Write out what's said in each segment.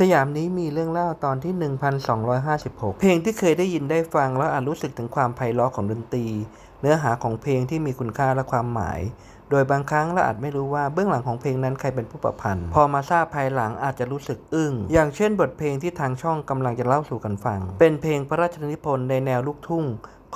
สยามนี้มีเรื่องเล่าตอนที่ 1256 เพลงที่เคยได้ยินได้ฟังแล้วอาจรู้สึกถึงความไพเราะของดนตรี เนื้อหาของเพลงที่มีคุณค่าและความหมาย โดยบางครั้งเราอาจไม่รู้ว่าเบื้องหลังของเพลงนั้นใครเป็นผู้ประพันธ์ พอมาทราบภายหลังอาจจะรู้สึกอึ้ง อย่างเช่นบทเพลงที่ทางช่องกำลังจะเล่าสู่กันฟัง เป็นเพลงพระราชนิพนธ์ในแนวลูกทุ่ง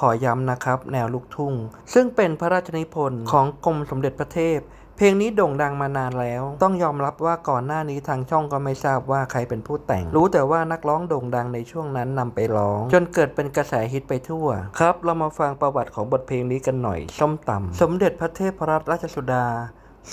ขอย้ำนะครับ แนวลูกทุ่ง ซึ่งเป็นพระราชนิพนธ์ของกรมสมเด็จพระเทพ เพลงนี้โด่งดังมานานแล้ว ต้องยอมรับว่าก่อนหน้านี้ทางช่องก็ไม่ทราบว่าใครเป็นผู้แต่ง รู้แต่ว่านักร้องโด่งดังในช่วงนั้นนำไปร้อง จนเกิดเป็นกระแสฮิตไปทั่ว ครับ เรามาฟังประวัติของบทเพลงนี้กันหน่อย ส้มตำสมเด็จพระเทพรัตนราชสุดา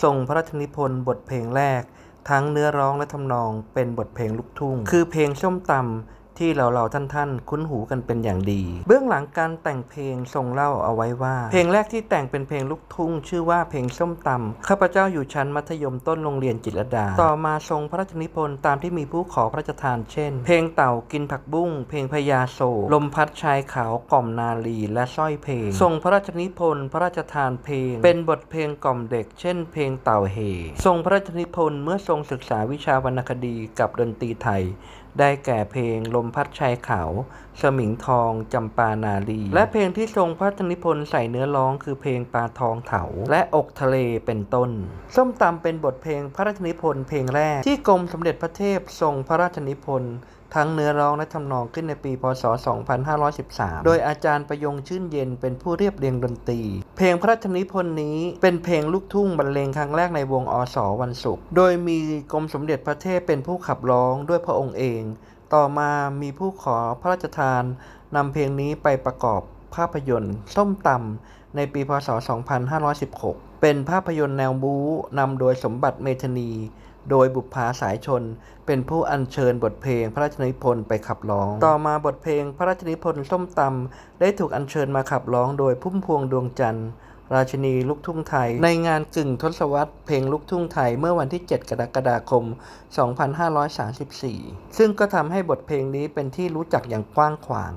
ทรงพระราชนิพนธ์บทเพลงแรก ทั้งเนื้อร้องและทำนองเป็นบทเพลงลูกทุ่ง คือเพลงส้มตำ ที่เราเราท่านๆ คุ้นหูกันเป็นอย่างดี เบื้องหลังการแต่งเพลงทรงเล่าเอาไว้ว่า เพลงแรกที่แต่งเป็นเพลงลูกทุ่ง ชื่อว่าเพลงส้มตำข้าพเจ้าอยู่ชั้นมัธยมต้นโรงเรียนจิตรดา ต่อมาทรงพระราชนิพนธ์ตามที่มีผู้ขอพระราชทานเช่น เพลงเต่ากินผักบุ้ง เพลงพญาโศลมพัดชายขาวกล่อมนาลีและสร้อยเพลง ทรงพระราชนิพนธ์พระราชทานเพลง เป็นบทเพลงกล่อมเด็ก เช่น เพลงเต่าเฮทรงพระราชนิพนธ์เมื่อทรงศึกษาวิชาวรรณคดีกับดนตรีไทย ได้แก่เพลงลมพัดชายขาวสมิงทองจำปานาลี และเพลงที่ทรงพระชนิพนธ์ใส่เนื้อร้องคือเพลงปลาทองเถา และอกทะเลเป็นต้น ส้มตำเป็นบทเพลงพระราชนิพนธ์เพลงแรกที่กรมสมเด็จพระเทพทรงพระราชนิพนธ์ ทั้งเนื้อร้องและทำนองขึ้นในปีพศ 2513 โดยอาจารย์ประยงชื่นเย็นเป็นผู้เรียบเรียงดนตรี เพลงพระราชนิพนธ์นี้เป็นเพลงลูกทุ่งบรรเลงครั้งแรกในวงอสวันศุกร์ โดยมีกรมสมเด็จพระเทพเป็นผู้ขับร้องด้วยพระองค์เอง ต่อมามีผู้ขอพระราชทานนำเพลงนี้ไปประกอบภาพยนตร์ส้มตำในปีพศ 2516 เป็นภาพยนตร์แนวบู๊นำโดยสมบัติเมธนี โดยบุปผาสายชน เป็นผู้อัญเชิญบทเพลงพระราชนิพนธ์ไปขับร้อง ต่อมาบทเพลงพระราชนิพนธ์ส้มตำได้ถูกอัญเชิญมาขับร้องโดยพุ่มพวงดวงจันทร์ราชินีลูกทุ่งไทย ในงานกึ่งทศวรรษเพลงลูกทุ่งไทยเมื่อวันที่ 7 กรกฎาคม 2534 ซึ่งก็ทำให้บทเพลงนี้เป็นที่รู้จักอย่างกว้างขวาง